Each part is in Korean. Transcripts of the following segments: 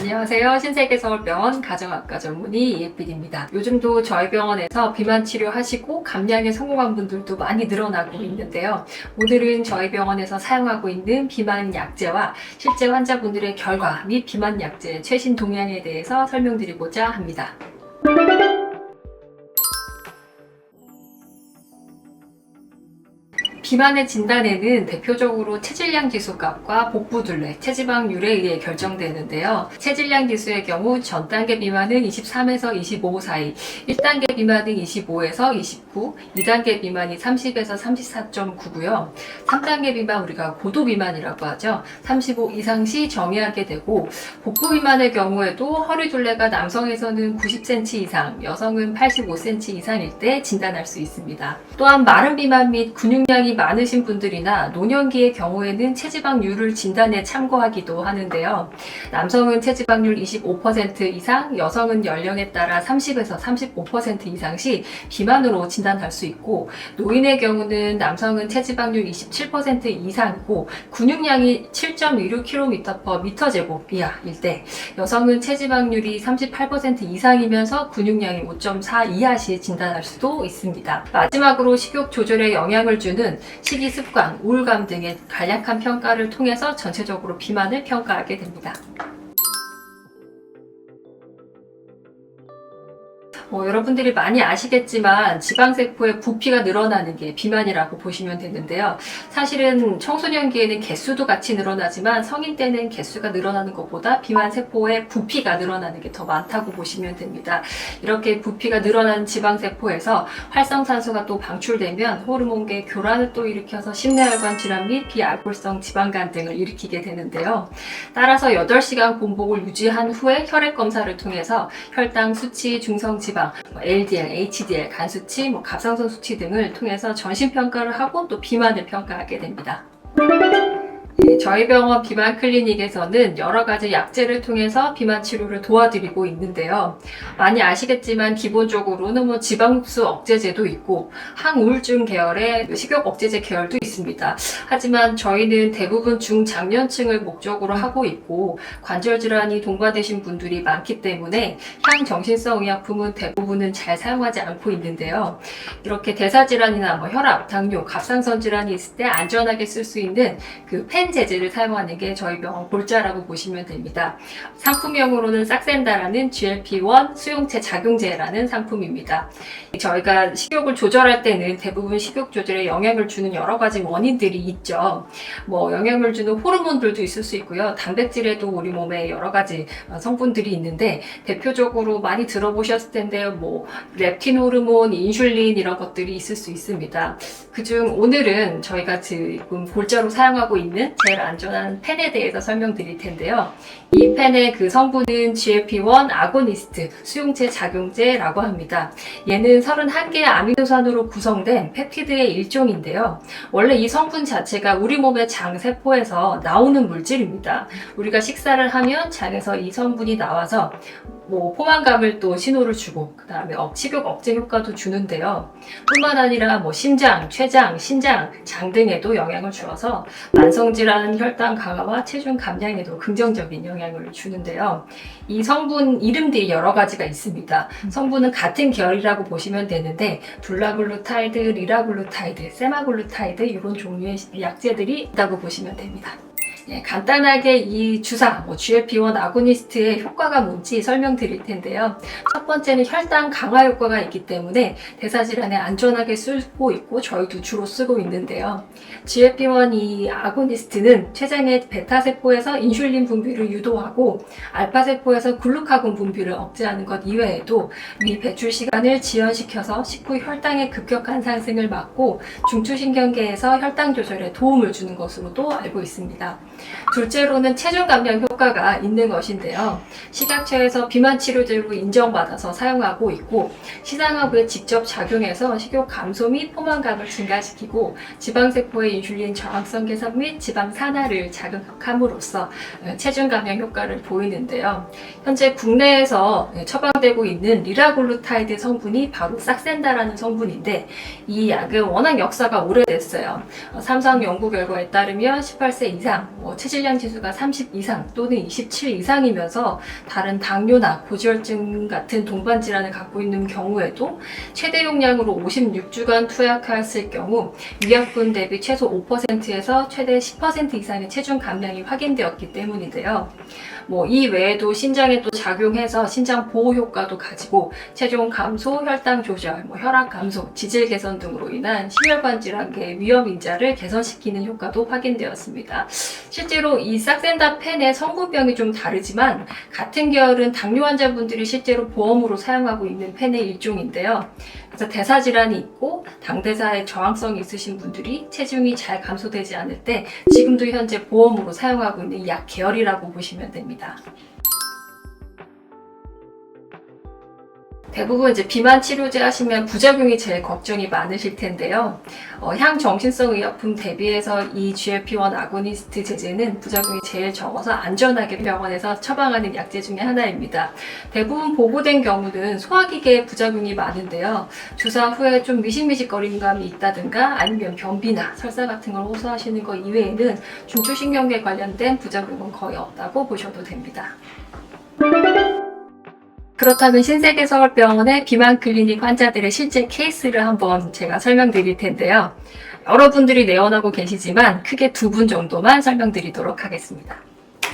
안녕하세요. 신세계 서울병원 가정학과 전문의 이예필입니다. 요즘도 저희 병원에서 비만 치료하시고 감량에 성공한 분들도 많이 늘어나고 있는데요. 오늘은 저희 병원에서 사용하고 있는 비만 약제와 실제 환자분들의 결과 및 비만 약제 최신 동향에 대해서 설명드리고자 합니다. 비만의 진단에는 대표적으로 체질량 지수 값과 복부 둘레, 체지방률에 의해 결정되는데요. 체질량 지수의 경우 전 단계 비만은 23에서 25 사이, 1단계 비만은 25에서 29, 2단계 비만이 30에서 34.9고요. 3단계 비만 우리가 고도 비만이라고 하죠. 35 이상 시 정의하게 되고 복부 비만의 경우에도 허리 둘레가 남성에서는 90cm 이상, 여성은 85cm 이상일 때 진단할 수 있습니다. 또한 마른 비만 및 근육량이 많으신 분들이나 노년기의 경우에는 체지방률을 진단에 참고하기도 하는데요. 남성은 체지방률 25% 이상, 여성은 연령에 따라 30에서 35% 이상 시 비만으로 진단할 수 있고, 노인의 경우는 남성은 체지방률 27% 이상이고, 근육량이 7.16kg per 제곱 이하일 때, 여성은 체지방률이 38% 이상이면서 근육량이 5.4 이하 시 진단할 수도 있습니다. 마지막으로 식욕 조절에 영향을 주는 식이 습관, 우울감 등의 간략한 평가를 통해서 전체적으로 비만을 평가하게 됩니다. 뭐 여러분들이 많이 아시겠지만 지방세포의 부피가 늘어나는 게 비만이라고 보시면 되는데요. 사실은 청소년기에는 개수도 같이 늘어나지만 성인 때는 개수가 늘어나는 것보다 비만 세포의 부피가 늘어나는 게 더 많다고 보시면 됩니다. 이렇게 부피가 늘어나는 지방세포에서 활성산소가 또 방출되면 호르몬계 교란을 또 일으켜서 심내혈관 질환 및 비알코올성 지방간 등을 일으키게 되는데요. 따라서 8시간 공복을 유지한 후에 혈액 검사를 통해서 혈당 수치, 중성 지방, 뭐 LDL, HDL, 간 수치, 뭐 갑상선 수치 등을 통해서 전신 평가를 하고 또 비만을 평가하게 됩니다. 예, 저희 병원 비만 클리닉에서는 여러 가지 약제를 통해서 비만 치료를 도와드리고 있는데요. 많이 아시겠지만 기본적으로는 뭐 지방 흡수 억제제도 있고 항우울증 계열의 식욕 억제제 계열도 있습니다. 하지만 저희는 대부분 중장년층을 목적으로 하고 있고 관절 질환이 동반되신 분들이 많기 때문에 향정신성 의약품은 대부분은 잘 사용하지 않고 있는데요. 이렇게 대사 질환이나 뭐 혈압, 당뇨, 갑상선 질환이 있을 때 안전하게 쓸 수 있는 그펜 제제를 사용하는 게 저희 병원 골자라고 보시면 됩니다. 상품명으로는 싹센다라는 GLP-1 수용체 작용제라는 상품입니다. 저희가 식욕을 조절할 때는 대부분 식욕 조절에 영향을 주는 여러 가지 원인들이 있죠. 뭐 영향을 주는 호르몬들도 있을 수 있고요. 단백질에도 우리 몸에 여러 가지 성분들이 있는데 대표적으로 많이 들어보셨을 텐데요. 뭐 렙틴 호르몬, 인슐린 이런 것들이 있을 수 있습니다. 그중 오늘은 저희가 지금 골자로 사용하고 있는 제일 안전한 펜에 대해서 설명드릴 텐데요. 이 펜의 그 성분은 GLP-1 아고니스트 수용체 작용제라고 합니다. 얘는 31개의 아미노산으로 구성된 펩티드의 일종인데요. 원래 이 성분 자체가 우리 몸의 장 세포에서 나오는 물질입니다. 우리가 식사를 하면 장에서 이 성분이 나와서 뭐 포만감을 또 신호를 주고 그 다음에 식욕 억제 효과도 주는데요. 뿐만 아니라 뭐 심장, 췌장, 신장, 장 등에도 영향을 주어서 만성 질환, 혈당 강화와 체중 감량에도 긍정적인 영향을 주는데요. 이 성분 이름들이 여러 가지가 있습니다. 성분은 같은 계열이라고 보시면 되는데 둘라글루타이드, 리라글루타이드, 세마글루타이드 이런 종류의 약제들이 있다고 보시면 됩니다. 예, 간단하게 이 주사, 뭐 GLP-1 아고니스트의 효과가 뭔지 설명드릴 텐데요. 첫 번째는 혈당 강화 효과가 있기 때문에 대사질환에 안전하게 쓰고 있고 저희도 주로 쓰고 있는데요. GLP-1 이 아고니스트는 췌장의 베타세포에서 인슐린 분비를 유도하고 알파세포에서 글루카곤 분비를 억제하는 것 이외에도 위 배출 시간을 지연시켜서 식후 혈당의 급격한 상승을 막고 중추신경계에서 혈당 조절에 도움을 주는 것으로도 알고 있습니다. 둘째로는 체중 감량 효과가 있는 것인데요. 식약처에서 비만 치료제로 인정받아서 사용하고 있고 시장하고에 직접 작용해서 식욕 감소 및 포만감을 증가시키고 지방세포의 인슐린 저항성 개선 및 지방 산화를 자극함으로써 체중 감량 효과를 보이는데요. 현재 국내에서 처방되고 있는 리라글루타이드 성분이 바로 싹센다라는 성분인데 이 약은 워낙 역사가 오래됐어요. 삼성 연구 결과에 따르면 18세 이상, 뭐 체질량 지수가 30 이상 또는 27 이상이면서 다른 당뇨나 고지혈증 같은 동반 질환을 갖고 있는 경우에도 최대 용량으로 56주간 투약했을 경우 위약분 대비 최소 5%에서 최대 10% 이상의 체중 감량이 확인되었기 때문인데요. 뭐 이 외에도 신장에 또 작용해서 신장 보호 효과도 가지고 체중 감소, 혈당 조절, 뭐 혈압 감소, 지질 개선 등으로 인한 심혈관 질환계 위험 인자를 개선시키는 효과도 확인되었습니다. 실제로 이 싹센다 펜의 성분명이 좀 다르지만 같은 계열은 당뇨 환자분들이 실제로 보험으로 사용하고 있는 펜의 일종인데요. 그래서 대사 질환이 있고 당대사에 저항성이 있으신 분들이 체중이 잘 감소되지 않을 때 지금도 현재 보험으로 사용하고 있는 약 계열이라고 보시면 됩니다. 대부분 이제 비만 치료제 하시면 부작용이 제일 걱정이 많으실 텐데요. 어, 향정신성 의약품 대비해서 이 GLP-1 아고니스트 제제는 부작용이 제일 적어서 안전하게 병원에서 처방하는 약제 중에 하나입니다. 대부분 보고된 경우는 소화기계 부작용이 많은데요. 주사 후에 좀 미식미식거리는 감이 있다든가 아니면 변비나 설사 같은 걸 호소하시는 것 이외에는 중추신경계 관련된 부작용은 거의 없다고 보셔도 됩니다. 그렇다면 신세계 서울병원의 비만 클리닉 환자들의 실제 케이스를 한번 제가 설명드릴 텐데요. 여러분들이 내원하고 계시지만 크게 두 분 정도만 설명드리도록 하겠습니다.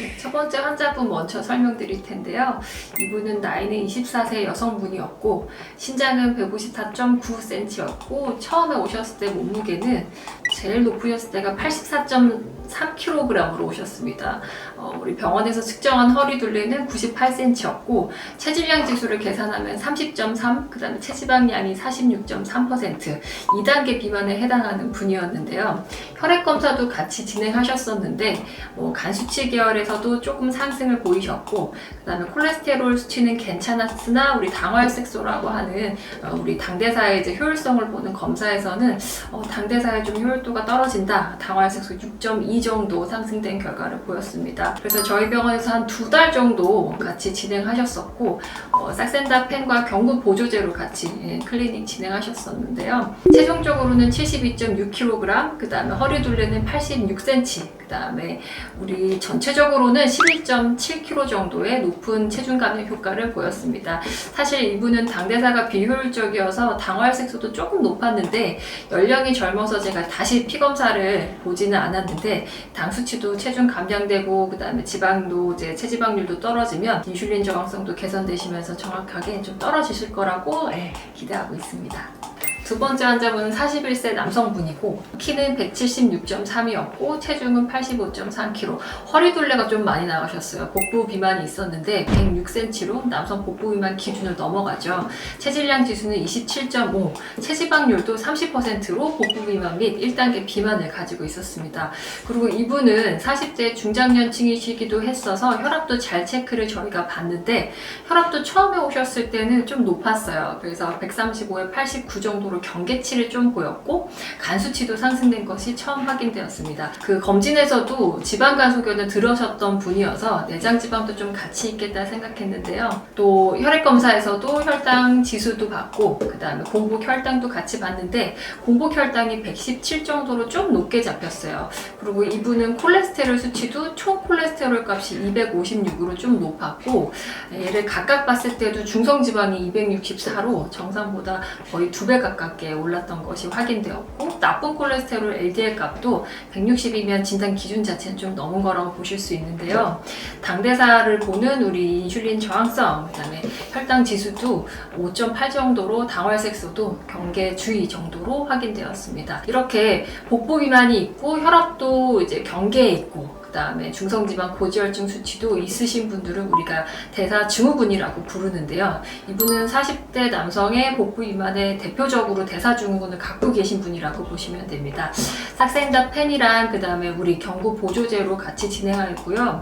네, 첫 번째 환자분 먼저 설명드릴 텐데요. 이분은 나이는 24세 여성분이었고 신장은 154.9cm였고 처음에 오셨을 때 몸무게는 제일 높으셨을 때가 84.3kg으로 오셨습니다. 어, 우리 병원에서 측정한 허리 둘레는 98cm였고 체질량 지수를 계산하면 30.3, 그 다음에 체지방량이 46.3%, 2단계 비만에 해당하는 분이었는데요. 혈액 검사도 같이 진행하셨었는데 뭐 간 수치 계열에서도 조금 상승을 보이셨고, 그 다음에 콜레스테롤 수치는 괜찮았으나 우리 당화혈색소라고 하는 어, 우리 당대사의 이제 효율성을 보는 검사에서는 어, 당대사의 좀 효율 도가 떨어진다. 당화혈색소 6.2 정도 상승된 결과를 보였습니다. 그래서 저희 병원에서 한 두 달 정도 같이 진행하셨었고 어, 싹센다 펜과 경구 보조제로 같이 예, 클리닉 진행하셨었는데요. 최종적으로는 72.6kg, 그 다음에 허리 둘레는 86cm, 그 다음에 우리 전체적으로는 11.7kg 정도의 높은 체중 감량 효과를 보였습니다. 사실 이분은 당대사가 비효율적이어서 당화혈색소도 조금 높았는데 연령이 젊어서 제가 다시 피 검사를 보지는 않았는데 당 수치도 체중 감량되고 그다음에 지방도 이제 체지방률도 떨어지면 인슐린 저항성도 개선되시면서 정확하게 좀 떨어지실 거라고 예, 기대하고 있습니다. 두 번째 환자분은 41세 남성분이고 키는 176.3이었고 체중은 85.3kg 허리 둘레가 좀 많이 나가셨어요. 복부 비만이 있었는데 106cm로 남성 복부 비만 기준을 넘어가죠. 체질량 지수는 27.5 체지방률도 30%로 복부 비만 및 1단계 비만을 가지고 있었습니다. 그리고 이분은 40대 중장년층이시기도 했어서 혈압도 잘 체크를 저희가 봤는데 혈압도 처음에 오셨을 때는 좀 높았어요. 그래서 135에 89 정도로 경계치를 좀 보였고 간 수치도 상승된 것이 처음 확인되었습니다. 그 검진에서도 지방간 소견을 들으셨던 분이어서 내장 지방도 좀 같이 있겠다 생각했는데요. 또 혈액 검사에서도 혈당 지수도 받고 그다음에 공복 혈당도 같이 봤는데 공복 혈당이 117 정도로 좀 높게 잡혔어요. 그리고 이분은 콜레스테롤 수치도 총 콜레스테롤 값이 256으로 좀 높았고 얘를 각각 봤을 때도 중성 지방이 264로 정상보다 거의 두 배 가 깝게 올랐던 것이 확인되었고 나쁜 콜레스테롤 LDL 값도 160이면 진단 기준 자체는 좀 넘은 거라고 보실 수 있는데요. 당대사를 보는 우리 인슐린 저항성, 그다음에 혈당 지수도 5.8 정도로 당활색소도 경계 주의 정도로 확인되었습니다. 이렇게 복부 비만이 있고 혈압도 이제 경계에 있고 그 다음에 중성지방 고지혈증 수치도 있으신 분들은 우리가 대사 증후군이라고 부르는데요. 이분은 40대 남성의 복부 비만의 대표적으로 대사 증후군을 갖고 계신 분이라고 보시면 됩니다. 삭센다 펜이랑 그 다음에 우리 경구 보조제로 같이 진행하였고요.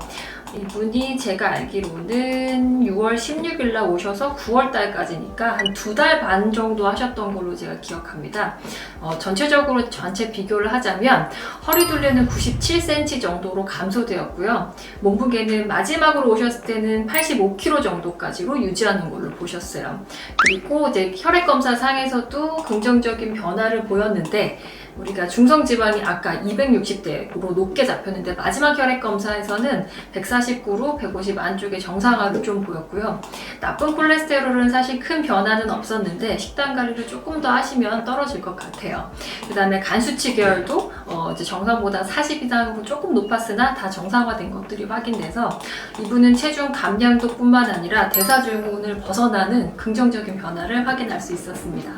이분이 제가 알기로는 6월 16일 날 오셔서 9월 달까지니까 한 두 달 반 정도 하셨던 걸로 제가 기억합니다. 어, 전체적으로 전체 비교를 하자면 허리 둘레는 97cm 정도로 감소되었고요. 몸무게는 마지막으로 오셨을 때는 85kg 정도까지로 유지하는 걸로 보셨어요. 그리고 이제 혈액 검사 상에서도 긍정적인 변화를 보였는데 우리가 중성 지방이 아까 260대로 높게 잡혔는데 마지막 혈액 검사에서는 149로 150 안쪽에 정상화를 좀 보였고요. 나쁜 콜레스테롤은 사실 큰 변화는 없었는데 식단 관리를 조금 더 하시면 떨어질 것 같아요. 그 다음에 간 수치 계열도 어, 이제 정상보다 40 이상으로 조금 높았으나 다 정상화된 것들이 확인돼서 이분은 체중 감량도 뿐만 아니라 대사증후군을 벗어나는 긍정적인 변화를 확인할 수 있었습니다.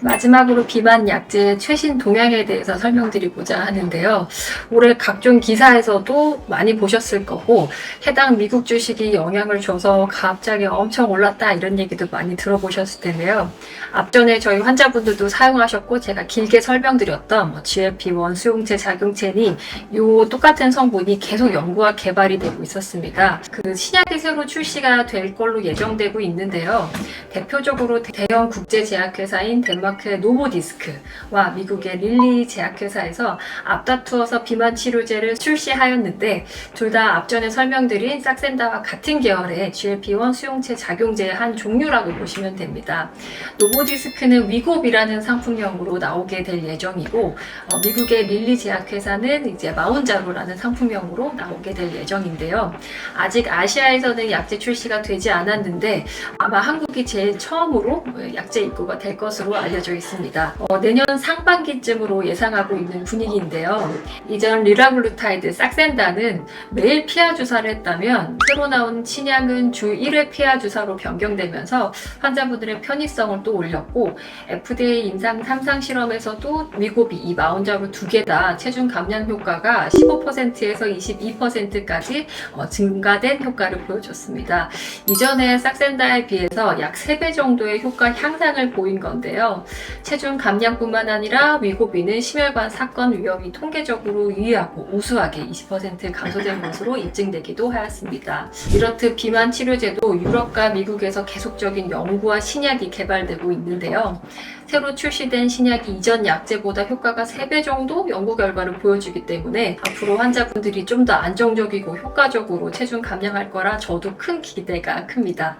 마지막으로 비만 약제의 최신 동향에 대해서 설명드리고자 하는데요. 올해 각종 기사에서도 많이 보셨을 거고 해당 미국 주식이 영향을 줘서 갑자기 엄청 올랐다 이런 얘기도 많이 들어보셨을 텐데요. 앞전에 저희 환자분들도 사용하셨고 제가 길게 설명드렸던 뭐 GLP-1 수용체 작용체니 요 똑같은 성분이 계속 연구와 개발이 되고 있었습니다. 그 신약이 새로 출시가 될 걸로 예정되고 있는데요. 대표적으로 대형 국제 제약회사인 덴 마크의 노보디스크와 미국의 릴리 제약회사에서 앞다투어서 비만 치료제를 출시하였는데 둘 다 앞전에 설명드린 싹센다와 같은 계열의 GLP-1 수용체 작용제의 한 종류라고 보시면 됩니다. 노보디스크는 위곱이라는 상품명으로 나오게 될 예정이고 어, 미국의 릴리 제약회사는 이제 마운자로라는 상품명으로 나오게 될 예정인데요. 아직 아시아에서는 약제 출시가 되지 않았는데 아마 한국이 제일 처음으로 약제 입고가 될 것으로 알려 져 있습니다. 어, 내년 상반기쯤으로 예상하고 있는 분위기인데요. 이전 리라글루타이드 싹센다는 매일 피하 주사를 했다면 새로 나온 친약은 주 1회 피하 주사로 변경되면서 환자분들의 편의성을 또 올렸고 FDA 임상 3상 실험에서도 위고비 이 마운자로 두 개 다 체중 감량 효과가 15%에서 22%까지 어, 증가된 효과를 보여줬습니다. 이전에 싹센다에 비해서 약 3배 정도의 효과 향상을 보인 건데요. 체중 감량뿐만 아니라 위고비는 심혈관 사건 위험이 통계적으로 유의하고 우수하게 20% 감소된 것으로 입증되기도 하였습니다. 이렇듯 비만 치료제도 유럽과 미국에서 계속적인 연구와 신약이 개발되고 있는데요. 새로 출시된 신약이 이전 약제보다 효과가 3배 정도 연구 결과를 보여주기 때문에 앞으로 환자분들이 좀 더 안정적이고 효과적으로 체중 감량할 거라 저도 큰 기대가 큽니다.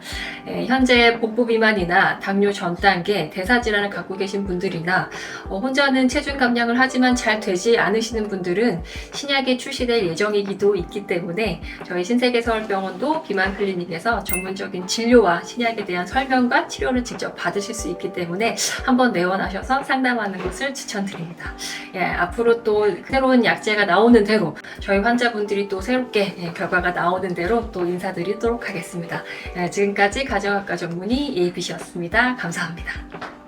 예, 현재 복부 비만이나 당뇨 전 단계, 대사 질환을 갖고 계신 분들이나 어, 혼자는 체중 감량을 하지만 잘 되지 않으시는 분들은 신약이 출시될 예정이기도 있기 때문에 저희 신세계서울병원도 비만 클리닉에서 전문적인 진료와 신약에 대한 설명과 치료를 직접 받으실 수 있기 때문에 한번 내원하셔서 상담하는 것을 추천드립니다. 예, 앞으로 또 새로운 약제가 나오는 대로 저희 환자분들이 또 새롭게 예, 결과가 나오는 대로 또 인사드리도록 하겠습니다. 예, 지금까지 가정학과 전문의 예비씨였습니다. 감사합니다.